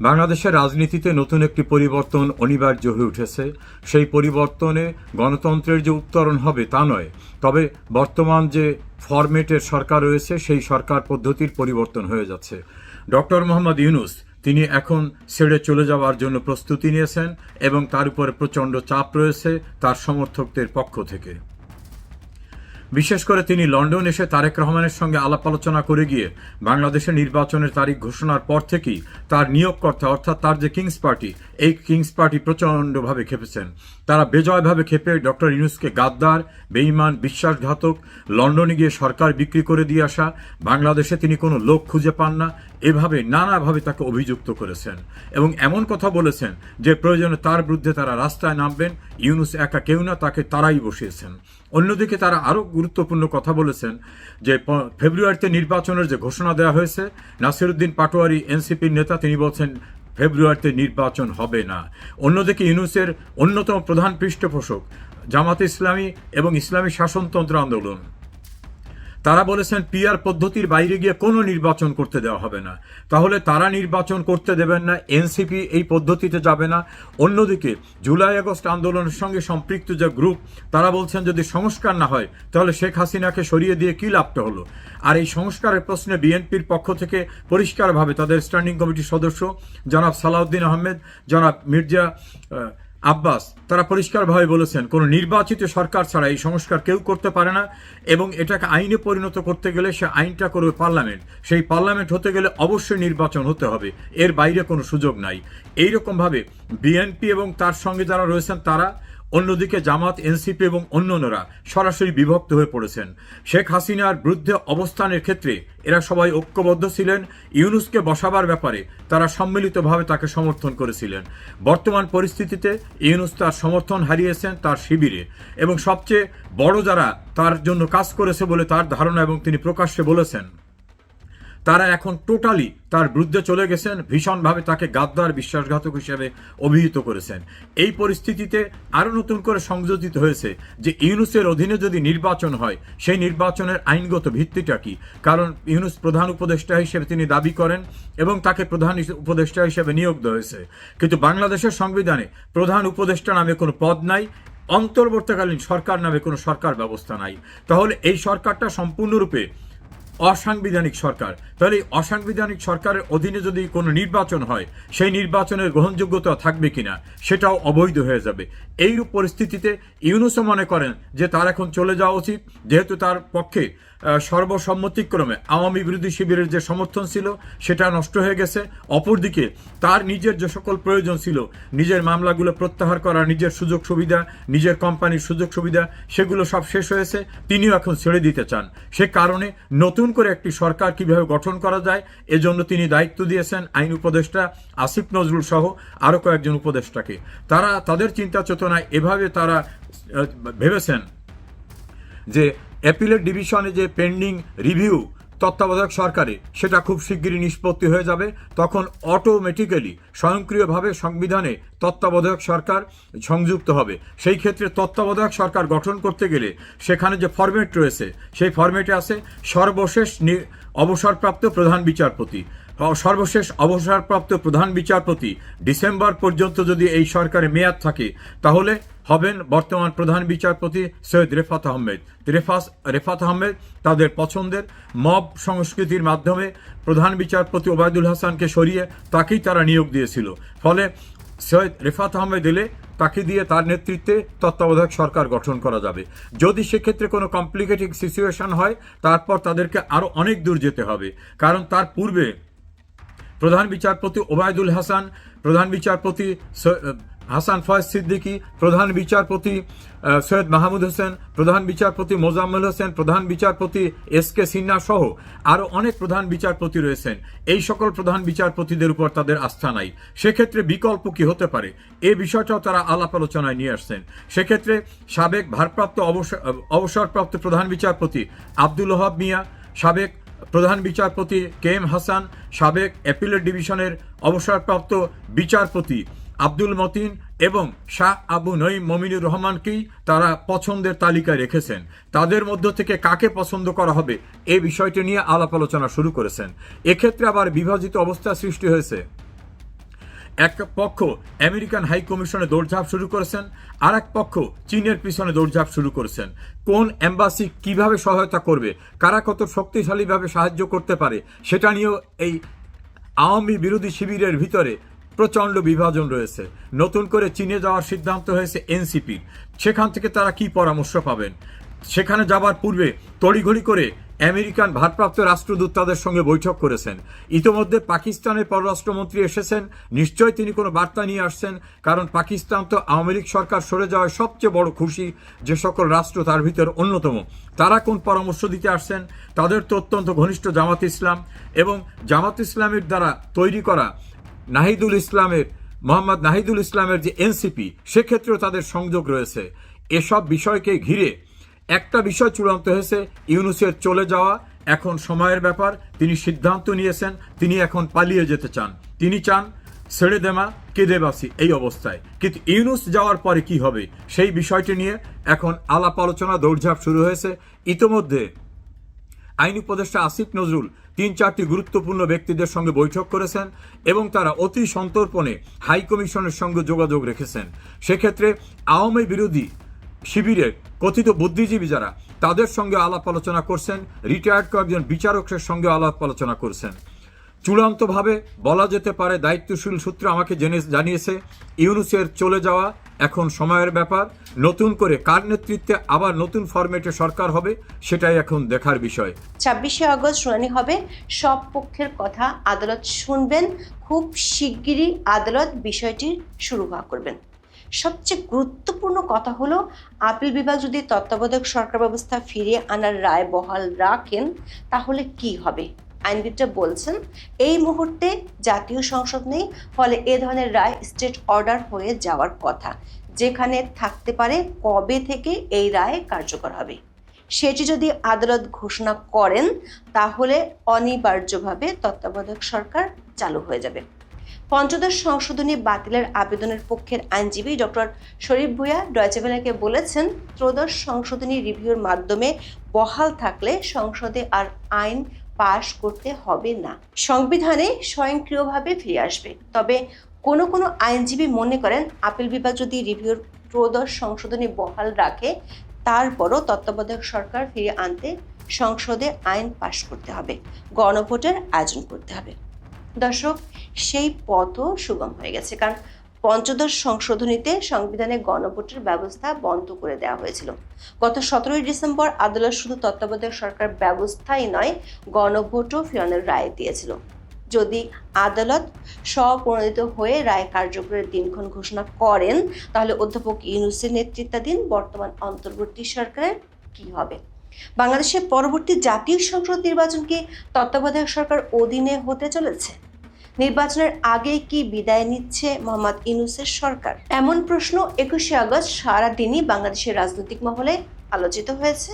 বাংলাদেশের রাজনীতিতে নতুন একটি পরিবর্তন অনিবার্য হয়ে উঠেছে। সেই পরিবর্তনে গণতন্ত্রের যে উত্তরণ হবে তা নয়, তবে বর্তমান যে ফরম্যাটের সরকার রয়েছে, সেই সরকার পদ্ধতির পরিবর্তন হয়ে যাচ্ছে। ডক্টর মোহাম্মদ ইউনুস, তিনি এখন ছেড়ে চলে যাওয়ার জন্য প্রস্তুতি নিয়েছেন এবং তার উপরে প্রচণ্ড চাপ রয়েছে তার সমর্থকদের পক্ষ থেকে। বিশেষ করে তিনি লন্ডন এসে তারেক রহমানের সঙ্গে আলাপ আলোচনা করে গিয়ে বাংলাদেশের নির্বাচনের তারিখ ঘোষণার পর থেকেই তার নিয়োগকর্তা, অর্থাৎ তার যে কিংস পার্টি, এই কিংস পার্টি প্রচণ্ডভাবে খেপেছেন। তারা বেজয়ভাবে খেপে ডক্টর ইউনুসকে গাদ্দার বেইমান বিশ্বাসঘাতক, লন্ডনে গিয়ে সরকার বিক্রি করে দিয়ে আসা, বাংলাদেশে তিনি কোনো লোক খুঁজে পান না, এভাবে নানাভাবে তাকে অভিযুক্ত করেছেন। এবং এমন কথা বলেছেন যে প্রয়োজনে তার বিরুদ্ধে তারা রাস্তায় নামবেন, ইউনুস একা কেউ না, তাকে তারাই বসিয়েছেন। অন্যদিকে তারা আরও গুরুত্বপূর্ণ কথা বলেছেন যে ফেব্রুয়ারিতে নির্বাচনের যে ঘোষণা দেওয়া হয়েছে, নাসিরুদ্দিন পাটোয়ারি এনসিপির নেতা, তিনি বলছেন ফেব্রুয়ারিতে নির্বাচন হবে না। অন্যদিকে ইউনুসের অন্যতম প্রধান পৃষ্ঠপোষক জামাত ইসলামী এবং ইসলামী শাসনতন্ত্র আন্দোলন। তারা বলেছেন পিআর পদ্ধতির বাইরে গিয়ে কোনো নির্বাচন করতে দেওয়া হবে না। তাহলে তারা নির্বাচন করতে দেবেন না, এনসিপি এই পদ্ধতিতে যাবে না। অন্যদিকে জুলাই আগস্ট আন্দোলনের সঙ্গে সম্পৃক্ত যে গ্রুপ, তারা বলছেন যদি সংস্কার না হয়, তাহলে শেখ হাসিনাকে সরিয়ে দিয়ে কী লাভটা হলো? আর এই সংস্কারের প্রশ্নে বিএনপির পক্ষ থেকে পরিষ্কারভাবে তাদের স্ট্যান্ডিং কমিটির সদস্য জনাব সালাউদ্দিন আহমেদ, জনাব মির্জা আব্বাস, তারা পরিষ্কারভাবে বলেছেন, কোনো নির্বাচিত সরকার ছাড়া এই সংস্কার কেউ করতে পারে না এবং এটাকে আইনে পরিণত করতে গেলে সে আইনটা করবে পার্লামেন্ট। সেই পার্লামেন্ট হতে গেলে অবশ্যই নির্বাচন হতে হবে। এর বাইরে কোনো সুযোগ নাই। এইরকমভাবে বিএনপি এবং তার সঙ্গে যারা রয়েছেন তারা অন্যদিকে জামাত, এনসিপি এবং অন্যান্যরা সরাসরি বিভক্ত হয়ে পড়েছেন। শেখ হাসিনার বিরুদ্ধে অবস্থানের ক্ষেত্রে এরা সবাই ঐক্যবদ্ধ ছিলেন, ইউনুসকে বসাবার ব্যাপারে তারা সম্মিলিতভাবে তাকে সমর্থন করেছিলেন। বর্তমান পরিস্থিতিতে ইউনুস তার সমর্থন হারিয়েছেন তার শিবিরে এবং সবচেয়ে বড় যারা তার জন্য কাজ করেছে বলে তার ধারণা এবং তিনি প্রকাশ্যে বলেছেন। তারা এখন টোটালি তার বিরুদ্ধে চলে গেছেন, ভীষণভাবে তাকে গাদ্দার, বিশ্বাসঘাতক হিসেবে অভিহিত করেছেন। এই পরিস্থিতিতে আরও নতুন করে সংযোজিত হয়েছে যে ইউনুসের অধীনে যদি নির্বাচন হয়, সেই নির্বাচনের আইনগত ভিত্তিটা কি? কারণ ইউনুস প্রধান উপদেষ্টা হিসেবে তিনি দাবি করেন এবং তাকে প্রধান উপদেষ্টা হিসেবে নিয়োগ দেওয়া হয়েছে। কিন্তু বাংলাদেশের সংবিধানে প্রধান উপদেষ্টা নামে কোনো পদ নাই, অন্তর্বর্তীকালীন সরকার নামে কোনো সরকার ব্যবস্থা নাই। তাহলে এই সরকারটা সম্পূর্ণরূপে অসাংবিধানিক সরকার। তাহলে অসাংবিধানিক সরকারের অধীনে যদি কোনো নির্বাচন হয়, সেই নির্বাচনের গ্রহণযোগ্যতা থাকবে কিনা, সেটাও অবৈধ হয়ে যাবে। এইরূপ পরিস্থিতিতে ইউনুসও মনে করেন যে তার এখন চলে যাওয়া উচিত, যেহেতু তার পক্ষে সর্বসম্মতিক্রমে আওয়ামী বিরোধী শিবিরের যে সমর্থন ছিল, সেটা নষ্ট হয়ে গেছে। অপরদিকে তার নিজের যে সকল প্রয়োজন ছিল, নিজের মামলাগুলো প্রত্যাহার করা, নিজের সুযোগ সুবিধা, নিজের কোম্পানির সুযোগ সুবিধা, সেগুলো সব শেষ হয়েছে। তিনিও এখন ছেড়ে দিতে চান। সে কারণে নতুন করে একটি সরকার কীভাবে গঠন করা যায়, এজন্য তিনি দায়িত্ব দিয়েছেন আইন উপদেষ্টা আসিফ নজরুল সহ আরও কয়েকজন উপদেষ্টাকে। তারা তাদের চিন্তা চেতনায় এভাবে তারা ভেবেছেন যে অ্যাপিলের ডিভিশনে যে পেন্ডিং রিভিউ তত্ত্বাবধায়ক সরকারে সেটা খুব শিগগিরই নিষ্পত্তি হয়ে যাবে। তখন অটোমেটিক্যালি স্বয়ংক্রিয়ভাবে সংবিধানে তত্ত্বাবধায়ক সরকার সংযুক্ত হবে। সেই ক্ষেত্রে তত্ত্বাবধায়ক সরকার গঠন করতে গেলে সেখানে যে ফরম্যাট রয়েছে, সেই ফরম্যাটে আছে সর্বশেষ অবসরপ্রাপ্ত প্রধান বিচারপতি। সর্বশেষ অবসরপ্রাপ্ত প্রধান বিচারপতি ডিসেম্বর পর্যন্ত যদি এই সরকারে মেয়াদ থাকে, তাহলে হবেন বর্তমান প্রধান বিচারপতি সৈয়দ রেফাত আহমেদ। রেফাস রেফাত আহমেদ তাদের পছন্দের মব সংস্কৃতির মাধ্যমে প্রধান বিচারপতি ওবায়দুল হাসানকে সরিয়ে তাকেই তারা নিয়োগ দিয়েছিল। ফলে সৈয়দ রেফাত আহমেদ এলে তাকে দিয়ে তার নেতৃত্বে তত্ত্বাবধায়ক সরকার গঠন করা যাবে। যদি সেক্ষেত্রে কোনো কমপ্লিকেটিং সিচুয়েশন হয়, তারপর তাদেরকে আরও অনেক দূর যেতে হবে। কারণ তার পূর্বে প্রধান বিচারপতি ওবায়দুল হাসান, প্রধান বিচারপতি হাসান ফয়েজ সিদ্দিকী, প্রধান বিচারপতি সৈয়দ মাহমুদ হোসেন, প্রধান বিচারপতি মোজাম্মেল হোসেন, প্রধান বিচারপতি এস কে সিনহা সহ আরও অনেক প্রধান বিচারপতি রয়েছেন। এই সকল প্রধান বিচারপতিদের উপর তাদের আস্থা নাই। সেক্ষেত্রে বিকল্প কি হতে পারে? এ বিষয়টাও তারা আলাপ আলোচনায় নিয়ে আসছেন। সেক্ষেত্রে সাবেক ভারপ্রাপ্ত অবসর, অবসরপ্রাপ্ত প্রধান বিচারপতি আব্দুল ওহাব মিয়া, সাবেক প্রধান বিচারপতি কে এম হাসান, সাবেক অ্যাপিলেট ডিভিশনের অবসরপ্রাপ্ত বিচারপতি আব্দুল মতিন এবং শাহ আবু নঈম মমিনুর রহমানকেই তারা পছন্দের তালিকায় রেখেছেন। তাদের মধ্য থেকে কাকে পছন্দ করা হবে এই বিষয়টি নিয়ে আলাপ আলোচনা শুরু করেছেন। এক্ষেত্রে আবার বিভাজিত অবস্থা সৃষ্টি হয়েছে। এক পক্ষ আমেরিকান হাই কমিশনে দৌড়ঝাঁপ শুরু করেছেন আর এক পক্ষ চীনের পিছনে দৌড়ঝাঁপ শুরু করেছেন। কোন এম্বাসি কীভাবে সহায়তা করবে, কারা কত শক্তিশালীভাবে সাহায্য করতে পারে, সেটা নিয়েও এই আওয়ামী বিরোধী শিবিরের ভিতরে প্রচণ্ড বিভাজন রয়েছে। নতুন করে চীনে যাওয়ার সিদ্ধান্ত হয়েছে এনসিপির সেখান থেকে তারা কি পরামর্শ পাবেন? সেখানে যাবার পূর্বে তড়িঘড়ি করে আমেরিকান ভারপ্রাপ্ত রাষ্ট্রদূত তাদের সঙ্গে বৈঠক করেছেন। ইতোমধ্যে পাকিস্তানের পররাষ্ট্রমন্ত্রী এসেছেন। নিশ্চয় তিনি কোনো বার্তা নিয়ে আসছেন, কারণ পাকিস্তান তো আওয়ামী লীগ সরকার সরে যাওয়ায় সবচেয়ে বড় খুশি যে সকল রাষ্ট্র তার ভিতর অন্যতম। তারা কোন পরামর্শ দিতে আসছেন তাদের তো অত্যন্ত ঘনিষ্ঠ জামাত ইসলাম এবং জামাত ইসলামের দ্বারা তৈরি করা নাহিদুল ইসলামের, মোহাম্মদ নাহিদুল ইসলামের যে এনসিপি, সেক্ষেত্রেও তাদের সংযোগ রয়েছে। এসব বিষয়কে ঘিরে একটা বিষয় চূড়ান্ত হয়েছে, ইউনুসের চলে যাওয়া এখন সময়ের ব্যাপার। তিনি সিদ্ধান্ত নিয়েছেন, তিনি এখন পালিয়ে যেতে চান। তিনি চান ছেড়ে দেমা কেঁদে বাসি এই অবস্থায়। কিন্তু ইউনুস যাওয়ার পরে কি হবে? সেই বিষয়টি নিয়ে এখন আলাপ আলোচনা, দৌড়ঝাঁপ শুরু হয়েছে। ইতোমধ্যে আইন উপদেষ্টা আসিফ নজরুল তিন চারটি গুরুত্বপূর্ণ ব্যক্তিদের সঙ্গে বৈঠক করেছেন এবং তারা অতি সন্তর্পণে হাই কমিশনের সঙ্গে যোগাযোগ রেখেছেন। সেক্ষেত্রে আওয়ামী বিরোধী শিবিরের কথিত বুদ্ধিজীবী যারা, তাদের সঙ্গে আলাপ আলোচনা করছেন রিটায়ার্ড কয়েকজন বিচারকের সঙ্গে আলাপ আলোচনা করছেন। চূড়ান্তভাবে বলা যেতে পারে দায়িত্বশীল সূত্র আমাকে জেনে জানিয়েছে, ইউনুসের চলে যাওয়া এখন সময়ের ব্যাপার। নতুন করে কার নেতৃত্বে আবার নতুন ফরম্যাটে সরকার হবে, সেটাই এখন দেখার বিষয়। ছাব্বিশে আগস্ট শুনানি হবে। সব পক্ষের কথা আদালত শুনবেন। খুব শিগগিরই আদালত বিষয়টির শুরুভা করবেন। সবচেয়ে গুরুত্বপূর্ণ কথা হলো, আপিল বিভাগ যদি তত্ত্বাবধায়ক সরকার ব্যবস্থা ফিরিয়ে আনার রায় বহাল রাখেন, তাহলে কি হবে? আইনবিদরা বলছেন, এই মুহূর্তে জাতীয় সংসদ নেই, ফলে এ ধরনের রায় স্টেট অর্ডার হয়ে যাওয়ার কথা। যেখানে থাকতে পারে কবে থেকে এই রায় কার্যকর হবে। সেটি যদি আদালত ঘোষণা করেন, তাহলে অনিবার্যভাবে তত্ত্বাবধায়ক সরকার চালু হয়ে যাবে। পঞ্চদশ সংশোধনী বাতিলের আবেদনের পক্ষের আইনজীবী ডক্টর শরীফ ভূয়া ডয়চেভেলাকে বলেছেন, ত্রয়োদশ সংশোধনী রিভিউর মাধ্যমে বহাল থাকলে সংসদে আর আইন পাশ করতে হবে না। সংবিধানে স্বয়ংক্রিয়ভাবে ফিরে আসবে। তবে কোনো কোনো আইনজীবী মনে করেন, আপিল বিভাগ যদি রিভিউর ত্রয়োদশ সংশোধনী বহাল রাখে, তারপরও তত্ত্বাবধায়ক সরকার ফিরে আনতে সংসদে আইন পাশ করতে হবে, গণভোটের আয়োজন করতে হবে। দর্শক, সেই পথও সুগম হয়ে গেছে। কারণ পঞ্চদশ সংশোধনীতে সংবিধানে গণভোটের ব্যবস্থা বন্ধ করে দেওয়া হয়েছিল। গত সতেরোই ডিসেম্বর আদালত শুধু তত্ত্বাবধায়ক সরকার ব্যবস্থাই নয়, গণভোটও ফেরানোর রায় দিয়েছিল। যদি আদালত স্বপ্রণোদিত হয়ে রায় কার্যকরের দিনক্ষণ ঘোষণা করেন, তাহলে অধ্যাপক ইউনুসের নেতৃত্বাধীন বর্তমান অন্তর্বর্তী সরকারের কি হবে? বাংলাদেশের পরবর্তী জাতীয় সংসদ নির্বাচন কি তত্ত্বাবধায়ক সরকার অধীনে হতে চলেছে? নির্বাচনের আগে কি বিদায় নিচ্ছে মোহাম্মদ ইনুসের সরকার? এমন প্রশ্ন একুশে আগস্ট সারাদিনই বাংলাদেশের রাজনৈতিক মহলে আলোচিত হয়েছে।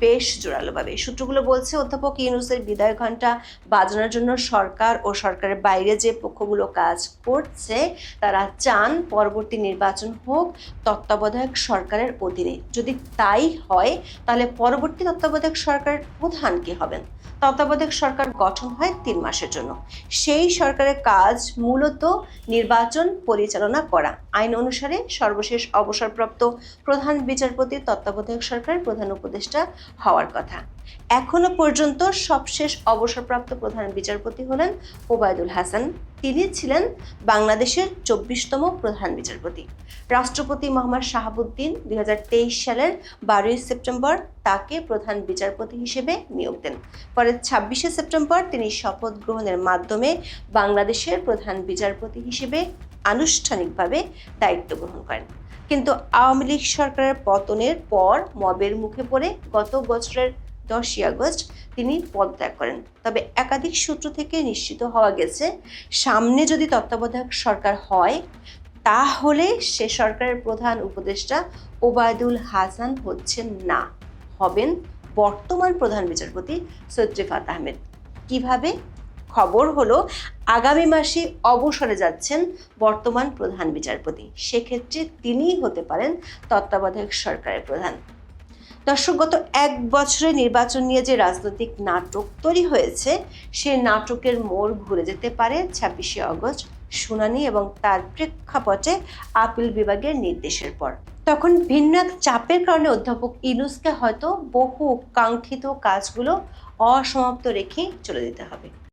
বেশ জোরালোভাবে। সূত্রগুলো বলছে, অধ্যাপক ইউনুসের বিদায় ঘণ্টা বাজানোর জন্য সরকার ও সরকারের বাইরে যে পক্ষগুলো কাজ করছে, তারা চান পরবর্তী নির্বাচন হোক তত্ত্বাবধায়ক সরকারের অধীনে। যদি তাই হয়, তাহলে পরবর্তী তত্ত্বাবধায়ক সরকারের প্রধান কে হবেন? তত্ত্বাবধায়ক সরকার গঠন হয় তিন মাসের জন্য। সেই সরকারের কাজ মূলত নির্বাচন পরিচালনা করা। আইন অনুসারে সর্বশেষ অবসরপ্রাপ্ত প্রধান বিচারপতি, তত্ত্বাবধায়ক সরকারের প্রধান উপদেষ্টা হওয়ার কথা। এখনও পর্যন্ত সবশেষ অবসরপ্রাপ্ত প্রধান বিচারপতি হলেন ওবায়দুল হাসান। তিনি ছিলেন বাংলাদেশের চব্বিশতম প্রধান বিচারপতি। রাষ্ট্রপতি মোহাম্মদ শাহাবুদ্দিন দুই সালের বারোই সেপ্টেম্বর তাকে প্রধান বিচারপতি হিসেবে নিয়োগ দেন। পরে ছাব্বিশে সেপ্টেম্বর তিনি শপথ গ্রহণের মাধ্যমে বাংলাদেশের প্রধান বিচারপতি হিসেবে আনুষ্ঠানিকভাবে দায়িত্ব গ্রহণ করেন। কিন্তু আওয়ামী লীগ সরকারের পতনের পর মবের মুখে পড়ে গত বছরের দশই আগস্ট তিনি পদত্যাগ করেন। তবে একাধিক সূত্র থেকে নিশ্চিত হওয়া গেছে, সামনে যদি তত্ত্বাবধায়ক সরকার হয়, তাহলে সে সরকারের প্রধান উপদেষ্টা ওবায়দুল হাসান হচ্ছেন না, হবেন বর্তমান প্রধান বিচারপতি সৈয়দ রিফাত আহমেদ। কীভাবে? খবর হলো, আগামী মাসে অবসরে যাচ্ছেন বর্তমান প্রধান বিচারপতি। সেক্ষেত্রে তিনিই হতে পারেন তত্ত্বাবধায়ক সরকারের প্রধান। দর্শক, গত এক বছরে নির্বাচন নিয়ে যে রাজনৈতিক নাটক তৈরি হয়েছে, সে নাটকের মোড় ঘুরে যেতে পারে ছাব্বিশে আগস্ট শুনানি এবং তার প্রেক্ষাপটে আপিল বিভাগের নির্দেশের পর। তখন ভিন্ন এক চাপের কারণে অধ্যাপক ইনুসকে হয়তো বহু কাঙ্ক্ষিত কাজগুলো অসমাপ্ত রেখে চলে যেতে হবে।